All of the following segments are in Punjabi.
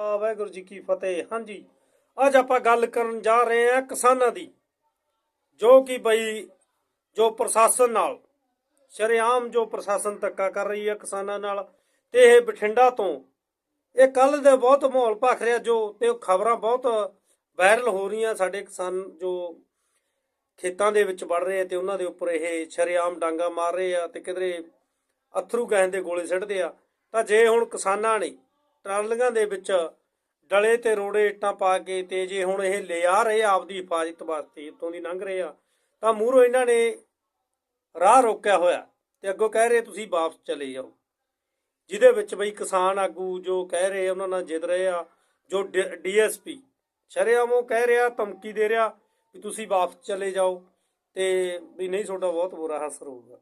ਵਾਹਿਗੁਰੂ ਜੀ ਕੀ ਫਤਿਹ। ਹਾਂਜੀ, ਅੱਜ ਆਪਾਂ ਗੱਲ ਕਰਨ ਜਾ ਰਹੇ ਹਾਂ ਕਿਸਾਨਾਂ ਦੀ, ਜੋ ਕਿ ਬਈ ਜੋ ਪ੍ਰਸ਼ਾਸਨ ਨਾਲ, ਸ਼ਰੇਆਮ ਜੋ ਪ੍ਰਸ਼ਾਸਨ ਧੱਕਾ ਕਰ ਰਹੀ ਹੈ ਕਿਸਾਨਾਂ ਨਾਲ, ਤੇ ਇਹ ਬਠਿੰਡਾ ਤੋਂ, ਇਹ ਕੱਲ ਦੇ ਬਹੁਤ ਮਾਹੌਲ ਭਖ ਰਿਹਾ ਜੋ ਤੇ ਖਬਰਾਂ ਬਹੁਤ ਵਾਇਰਲ ਹੋ ਰਹੀਆਂ ਸਾਡੇ ਕਿਸਾਨ ਜੋ ਖੇਤਾਂ ਦੇ ਵਿੱਚ ਵੜ ਰਹੇ ਤੇ ਉਹਨਾਂ ਦੇ ਉੱਪਰ ਇਹ ਸ਼ਰੇਆਮ ਡਾਂਗਾ ਮਾਰ ਰਹੇ ਆ ਤੇ ਕਿਧਰੇ ਅਥਰੂ ਗੈਸ ਦੇ ਗੋਲੇ ਸਿੱਟਦੇ ਆ। ਤਾਂ ਜੇ ਹੁਣ ਕਿਸਾਨਾਂ ਨੇ ਟਰਾਲੀਆਂ ਦੇ ਵਿੱਚ ਡਲੇ ਤੇ ਰੋੜੇ ਇੱਟਾਂ ਪਾ ਕੇ ਤੇ ਜੇ ਹੁਣ ਇਹ ਲਿਆ ਰਹੇ ਆ ਆਪਦੀ ਹਿਫਾਜ਼ਤ ਵਾਸਤੇ, ਇੱਥੋਂ ਦੀ ਲੰਘ ਰਹੇ ਆ, ਤਾਂ ਮੂਹਰੋਂ ਇਹਨਾਂ ਨੇ ਰਾਹ ਰੋਕਿਆ ਹੋਇਆ ਤੇ ਅੱਗੋਂ ਕਹਿ ਰਹੇ ਤੁਸੀਂ ਵਾਪਸ ਚਲੇ ਜਾਓ। ਜਿਹਦੇ ਵਿੱਚ ਬਈ ਕਿਸਾਨ ਆਗੂ ਜੋ ਕਹਿ ਰਹੇ ਉਹਨਾਂ ਨਾਲ ਜਿੱਦ ਰਹੇ ਆ, ਜੋ ਡੀਐਸਪੀ ਸ਼ਰੇਆਮ ਉਹ ਕਹਿ ਰਿਹਾ, ਧਮਕੀ ਦੇ ਰਿਹਾ ਵੀ ਤੁਸੀਂ ਵਾਪਸ ਚਲੇ ਜਾਓ ਤੇ ਵੀ ਨਹੀਂ, ਤੁਹਾਡਾ ਬਹੁਤ ਬੁਰਾ ਅਸਰ ਹੋਊਗਾ।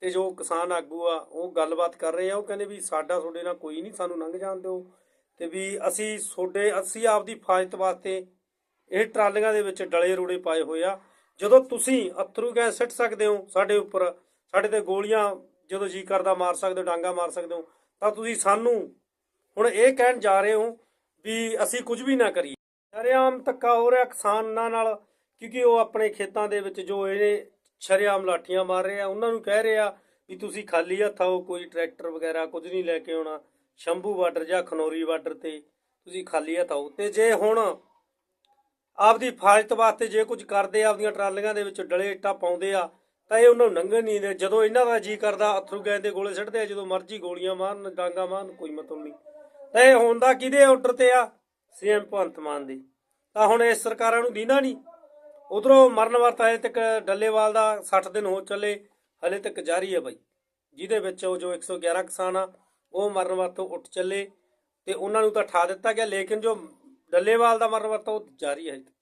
ਤੇ ਜੋ ਕਿਸਾਨ ਆਗੂ ਆ, ਉਹ ਗੱਲਬਾਤ ਕਰ ਰਹੇ ਆ, ਉਹ ਕਹਿੰਦੇ ਵੀ ਸਾਡਾ ਤੁਹਾਡੇ ਨਾਲ ਕੋਈ ਨਹੀਂ, ਸਾਨੂੰ ਲੰਘ ਜਾਣ ਦਿਓ। ਤੇ ਵੀ ਅਸੀਂ ਤੁਹਾਡੇ, ਅਸੀਂ ਆਪਦੀ ਫਾਜ਼ਤ ਵਾਸਤੇ ਇਹ ਟਰਾਲੀਆਂ ਦੇ ਵਿੱਚ ਡਲੇ ਰੋੜੇ ਪਾਏ ਹੋਏ ਆ। ਜਦੋਂ ਤੁਸੀਂ ਅਥਰੂ ਗੈਸ ਸਿੱਟ ਸਕਦੇ ਹੋ ਸਾਡੇ ਉੱਪਰ, ਸਾਡੇ ਤੇ ਗੋਲੀਆਂ ਜਦੋਂ ਜੀ ਕਰਦਾ ਮਾਰ ਸਕਦੇ ਹੋ, ਡਾਂਗਾ ਮਾਰ ਸਕਦੇ ਹੋ, ਤਾਂ ਤੁਸੀਂ ਸਾਨੂੰ ਹੁਣ ਇਹ ਕਹਿਣ ਜਾ ਰਹੇ ਹੋ ਵੀ ਅਸੀਂ ਕੁਝ ਵੀ ਨਾ ਕਰੀਏ। ਸ਼ਰੇਆਮ ਧੱਕਾ ਹੋ ਰਿਹਾ ਕਿਸਾਨਾਂ ਨਾਲ, ਕਿਉਂਕਿ ਉਹ ਆਪਣੇ ਖੇਤਾਂ ਦੇ ਵਿੱਚ ਜੋ ਇਹ ਸ਼ਰੇਆਮ ਲਾਠੀਆਂ ਮਾਰ ਰਹੇ ਆ, ਉਹਨਾਂ ਨੂੰ ਕਹਿ ਰਹੇ ਆ ਵੀ ਤੁਸੀਂ ਖਾਲੀ ਹੱਥ ਆਓ, ਕੋਈ ਟਰੈਕਟਰ ਵਗੈਰਾ ਕੁਝ ਨਹੀਂ ਲੈ ਕੇ ਆਉਣਾ, ਸ਼ੰਭੂ ਬਾਰਡਰ ਜਾਂ ਖਨੌਰੀ ਬਾਰਡਰ ਤੇ ਤੁਸੀਂ ਖਾਲੀ ਹੱਥ ਆਓ। ਤੇ ਜੇ ਹੁਣ ਆਪਦੀ ਹਿਫਾਜ਼ਤ ਵਾਸਤੇ ਜੇ ਕੁਝ ਕਰਦੇ ਆਪਦੀਆਂ ਟਰਾਲੀਆਂ ਦੇ ਵਿੱਚ ਡਲੇ ਇੱਟਾਂ ਪਾਉਂਦੇ ਆ, ਤਾਂ ਇਹ ਉਹਨਾਂ ਨੂੰ ਲੰਘਣ ਨਹੀਂ ਦੇ ਜਦੋਂ ਇਹਨਾਂ ਦਾ ਜੀ ਕਰਦਾ, ਅਥਰੂ ਗੈਸ ਦੇ ਗੋਲੇ ਸਿੱਟਦੇ ਆ, ਜਦੋਂ ਮਰਜ਼ੀ ਗੋਲੀਆਂ ਮਾਰਨ, ਡਾਂਗਾ ਮਾਰਨ, ਕੋਈ ਮਤਲਬ ਨਹੀਂ। ਤਾਂ ਇਹ ਹੁੰਦਾ ਕਿਹਦੇ ਆਰਡਰ ਤੇ ਆ? ਸੀਐਮ ਭਗਵੰਤ ਮਾਨ ਦੀ। ਤਾਂ ਹੁਣ ਇਸ ਸਰਕਾਰਾਂ ਨੂੰ ਦੀਨਾ ਨਹੀਂ। ਉਧਰੋਂ ਮਰਨ ਵਰਤ ਹਲੇ ਤੱਕ ਡੱਲੇਵਾਲ ਦਾ 60 ਦਿਨ ਹੋ ਚੱਲੇ ਹਲੇ ਤੱਕ ਜਾਰੀ ਹੈ ਬਾਈ। ਜਿਹਦੇ ਵਿੱਚ ਉਹ ਜੋ 111 ਕਿਸਾਨ ਆ, ਉਹ ਮਰਨ ਵਰਤੋਂ ਉੱਠ ਚੱਲੇ ਤੇ ਉਹਨਾਂ ਨੂੰ ਤਾਂ ਠਾ ਦਿੱਤਾ ਗਿਆ, ਲੇਕਿਨ ਜੋ ਡੱਲੇਵਾਲ ਦਾ ਮਰਨ ਵਰਤ ਉਹ ਜਾਰੀ ਹੈ ਹਜੇ ਤੱਕ।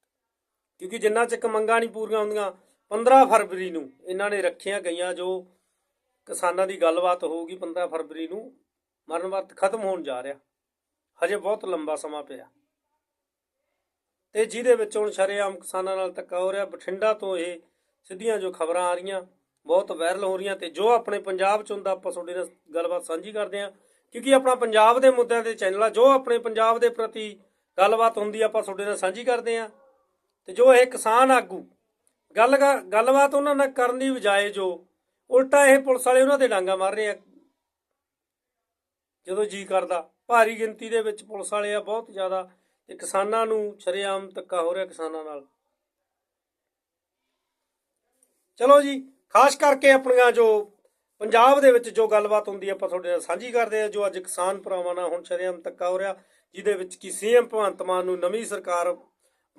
ਕਿਉਂਕਿ ਜਿੰਨਾ ਚੱਕ ਮੰਗਾਂ ਨਹੀਂ ਪੂਰੀਆਂ ਹੁੰਦੀਆਂ 15 ਫਰਵਰੀ ਨੂੰ ਇਹਨਾਂ ਨੇ ਰੱਖੀਆਂ ਗਈਆਂ, ਜੋ ਕਿਸਾਨਾਂ ਦੀ ਗੱਲਬਾਤ ਹੋਊਗੀ 15 ਫਰਵਰੀ ਨੂੰ ਮਰਨ ਵਰਤ ਖਤਮ ਹੋਣ ਜਾ ਰਿਹਾ। ਹਜੇ ਬਹੁਤ ਲੰਬਾ ਸਮਾਂ ਪਿਆ। ਤੇ ਜਿਹਦੇ ਵਿੱਚ ਹੁਣ ਸ਼ਰੇਆਮ ਕਿਸਾਨਾਂ ਨਾਲ ਧੱਕਾ ਹੋ ਰਿਹਾ। ਬਠਿੰਡਾ ਤੋਂ ਇਹ ਸਿੱਧੀਆਂ ਜੋ ਖਬਰਾਂ ਆ ਰਹੀਆਂ, ਬਹੁਤ ਵਾਇਰਲ ਹੋ ਰਹੀਆਂ ਤੇ ਜੋ ਆਪਣੇ ਪੰਜਾਬ ਚ ਹੁੰਦਾ, ਆਪਾਂ ਤੁਹਾਡੇ ਨਾਲ ਗੱਲਬਾਤ ਸਾਂਝੀ ਕਰਦੇ ਹਾਂ। ਕਿਉਂਕਿ ਆਪਣਾ ਪੰਜਾਬ ਦੇ ਮੁੱਦਿਆਂ ਦੇ ਚੈਨਲ ਆ, ਜੋ ਆਪਣੇ ਪੰਜਾਬ ਦੇ ਪ੍ਰਤੀ ਗੱਲਬਾਤ ਹੁੰਦੀ ਆਪਾਂ ਤੁਹਾਡੇ ਨਾਲ ਸਾਂਝੀ ਕਰਦੇ ਹਾਂ। ਤੇ ਜੋ ਇਹ ਕਿਸਾਨ ਆਗੂ, ਗੱਲ ਗੱਲਬਾਤ ਉਹਨਾਂ ਨਾਲ ਕਰਨ ਦੀ ਬਜਾਏ ਜੋ ਉਲਟਾ ਇਹ ਪੁਲਿਸ ਵਾਲੇ ਉਹਨਾਂ ਦੇ ਡਾਂਗਾ ਮਾਰ ਰਹੇ ਆ। ਜਦੋਂ ਜੀ ਕਰਦਾ, ਭਾਰੀ ਗਿਣਤੀ ਦੇ ਵਿੱਚ ਪੁਲਿਸ ਵਾਲੇ ਆ, ਬਹੁਤ ਜ਼ਿਆਦਾ ਤੇ ਕਿਸਾਨਾਂ ਨੂੰ ਸ਼ਰੇਆਮ ਧੱਕਾ ਹੋ ਰਿਹਾ ਕਿਸਾਨਾਂ ਨਾਲ। ਚਲੋ ਜੀ, ਖਾਸ ਕਰਕੇ ਆਪਣੀਆਂ ਜੋ ਪੰਜਾਬ ਦੇ ਵਿੱਚ ਜੋ ਗੱਲਬਾਤ ਹੁੰਦੀ ਆ, ਆਪਾਂ ਤੁਹਾਡੇ ਨਾਲ ਸਾਂਝੀ ਕਰਦੇ ਆ, ਜੋ ਅੱਜ ਕਿਸਾਨ ਭਰਾਵਾਂ ਨਾਲ ਹੁਣ ਸ਼ਰੇਆਮ ਧੱਕਾ ਹੋ ਰਿਹਾ, ਜਿਹਦੇ ਵਿੱਚ ਕਿ ਸੀਐਮ ਭਗਵੰਤ ਮਾਨ ਨੂੰ ਨਵੀਂ ਸਰਕਾਰ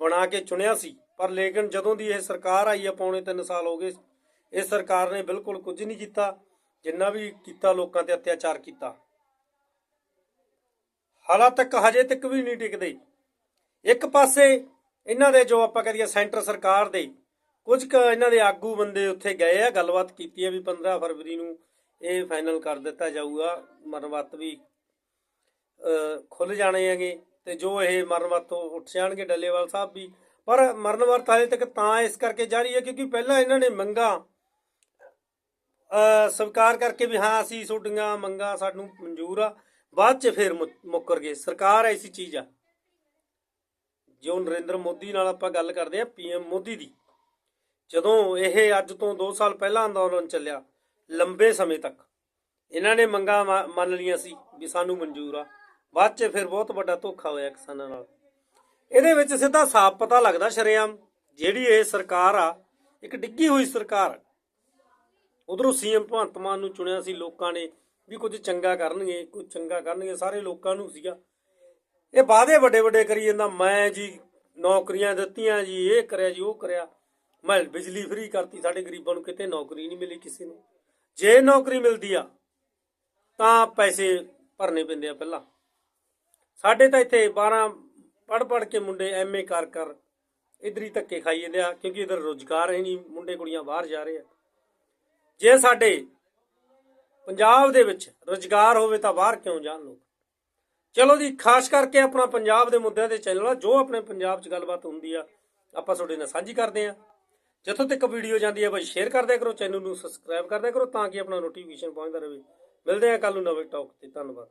ਬਣਾ ਕੇ ਚੁਣਿਆ ਸੀ। ਪਰ ਲੇਕਿਨ ਜਦੋਂ ਦੀ ਇਹ ਸਰਕਾਰ ਆਈ ਆ, ਪੌਣੇ 3 ਸਾਲ ਹੋ ਗਏ ਇਸ ਸਰਕਾਰ ਨੇ ਬਿਲਕੁਲ ਕੁਝ ਨਹੀਂ ਕੀਤਾ, ਜਿੰਨਾ ਵੀ ਕੀਤਾ ਲੋਕਾਂ ਤੇ ਅਤਿਆਚਾਰ ਕੀਤਾ। ਹਾਲਾਂ ਤੱਕ ਹਜੇ ਤੱਕ ਵੀ ਨਹੀਂ ਟਿਕਦੇ। ਇੱਕ ਪਾਸੇ ਇਹਨਾਂ ਦੇ ਜੋ ਆਪਾਂ ਕਹਦੇ ਸੈਂਟਰ ਸਰਕਾਰ ਦੇ ਕੁਝ ਕ ਇਹਨਾਂ ਦੇ ਆਗੂ ਬੰਦੇ ਉੱਥੇ ਗਏ ਆ ਗੱਲਬਾਤ ਕੀਤੀ ਆ ਵੀ 15 ਫਰਵਰੀ ਨੂੰ ਇਹ ਫਾਈਨਲ ਕਰ ਦਿੱਤਾ ਜਾਊਗਾ ਮਰਨਵਤ ਵੀ ਅਹ, ਖੁੱਲ ਜਾਣੇ ਹੈਗੇ ਤੇ ਜੋ ਇਹ ਮਰਨਵਤ ਤੋਂ ਉੱਠ ਜਾਣਗੇ ਡੱਲੇਵਾਲ ਸਾਹਿਬ ਵੀ। ਪਰ ਮਰਨਵਤ ਹਾਲੇ ਤੱਕ ਤਾਂ ਇਸ ਕਰਕੇ ਜਾਰੀ ਹੈ ਕਿਉਂਕਿ ਪਹਿਲਾਂ ਇਹਨਾਂ ਨੇ ਮੰਗਾ ਅ ਸਵੀਕਾਰ ਕਰਕੇ ਵੀ ਹਾਂ ਅਸੀਂ ਤੁਹਾਡੀਆਂ ਮੰਗਾਂ ਸਾਨੂੰ ਮਨਜ਼ੂਰ ਆ ਬਾਅਦ ਚ ਫਿਰ ਮੁ- ਮੁੱਕਰ ਗਏ। ਸਰਕਾਰ ਐਸੀ ਚੀਜ਼ ਆ। ਜੋ ਨਰਿੰਦਰ ਮੋਦੀ ਨਾਲ ਆਪਾਂ ਗੱਲ ਕਰਦੇ ਆ ਪੀਐਮ ਮੋਦੀ ਦੀ। ਜਦੋਂ ਇਹ ਅੱਜ ਤੋਂ 2 ਸਾਲ ਪਹਿਲਾਂ ਅੰਦੋਲਨ ਚੱਲਿਆ, ਲੰਬੇ ਸਮੇਂ ਤੱਕ, ਇਹਨਾਂ ਨੇ ਮੰਗਾਂ ਮੰਨ ਲੀਆਂ ਸੀ ਵੀ ਸਾਨੂੰ ਮਨਜ਼ੂਰ ਆ। ਬਾਅਦ ਚ ਫਿਰ ਬਹੁਤ ਵੱਡਾ ਧੋਖਾ ਹੋਇਆ ਕਿਸਾਨਾਂ ਨਾਲ। ਇਹਦੇ ਵਿੱਚ ਸਿੱਧਾ ਸਾਫ਼ ਪਤਾ ਲੱਗਦਾ ਸ਼ਰੇਆਮ, ਜਿਹੜੀ ਇਹ ਸਰਕਾਰ ਆ, ਇੱਕ ਡਿੱਗੀ ਹੋਈ ਸਰਕਾਰ, ਉਧਰੋਂ ਸੀਐਮ ਭਗਵੰਤ ਮਾਨ ਨੂੰ ਚੁਣਿਆ ਸੀ ਲੋਕਾਂ ਨੇ ਵੀ ਕੁਝ ਚੰਗਾ ਕਰਨਗੇ, ਕੁਝ ਚੰਗਾ ਕਰਨਗੇ, ਸਾਰੇ ਲੋਕਾਂ ਨੂੰ ਸੀਗਾ। ਇਹ ਵਾਅਦੇ ਵੱਡੇ ਵੱਡੇ ਕਰੀ ਜਾਂਦਾ, ਮੈਂ ਜੀ ਨੌਕਰੀਆਂ ਦਿੱਤੀਆਂ ਜੀ, ਇਹ ਕਰਿਆ ਜੀ, ਉਹ ਕਰਿਆ। ਮੈਂ ਬਿਜਲੀ ਫ੍ਰੀ ਕਰਤੀ, ਸਾਡੇ ਗਰੀਬਾਂ ਨੂੰ ਕਿਤੇ ਨੌਕਰੀ ਨਹੀਂ ਮਿਲੀ ਕਿਸੇ ਨੂੰ। ਜੇ ਨੌਕਰੀ ਮਿਲਦੀ ਆ, ਤਾਂ ਪੈਸੇ ਭਰਨੇ ਪੈਂਦੇ ਆ ਪਹਿਲਾਂ। ਸਾਡੇ ਤਾਂ ਇੱਥੇ 12 ਪੜ ਪੜ ਕੇ ਮੁੰਡੇ ਐਮਏ ਕਰ ਕਰ ਇਧਰ ਹੀ ਧੱਕੇ ਖਾਈ ਜਾਂਦੇ ਆ, ਕਿਉਂਕਿ ਇਧਰ ਰੋਜ਼ਗਾਰ ਹੀ ਨਹੀਂ, ਮੁੰਡੇ ਕੁੜੀਆਂ ਬਾਹਰ ਜਾ ਰਹੇ ਆ। ਜੇ ਸਾਡੇ ਪੰਜਾਬ ਦੇ ਵਿੱਚ ਰੋਜ਼ਗਾਰ ਹੋਵੇ ਤਾਂ ਬਾਹਰ ਕਿਉਂ ਜਾਣ ਲੋਕ? ਚਲੋ ਜੀ, ਖਾਸ ਕਰਕੇ ਆਪਣਾ ਪੰਜਾਬ ਦੇ ਮੁੱਦਿਆਂ ਤੇ ਚੈਨਲ ਆ, ਜੋ ਆਪਣੇ ਪੰਜਾਬ 'ਚ ਗੱਲਬਾਤ ਹੁੰਦੀ ਆ, ਆਪਾਂ ਤੁਹਾਡੇ ਨਾਲ ਸਾਂਝੀ ਕਰਦੇ ਆ। ਜਿੱਥੋਂ ਤੱਕ ਵੀਡੀਓ ਜਾਂਦੀ ਹੈ ਬਈ ਸ਼ੇਅਰ ਕਰਦਿਆ ਕਰੋ ਚੈਨਲ ਨੂੰ ਸਬਸਕ੍ਰਾਈਬ ਕਰਦਿਆ ਕਰੋ, ਤਾਂ ਕਿ ਆਪਣਾ ਨੋਟੀਫਿਕੇਸ਼ਨ ਪਹੁੰਚਦਾ ਰਹੇ। ਮਿਲਦੇ ਆ ਕੱਲ ਨੂੰ ਨਵੇਂ ਟੌਕ ਤੇ, ਧੰਨਵਾਦ।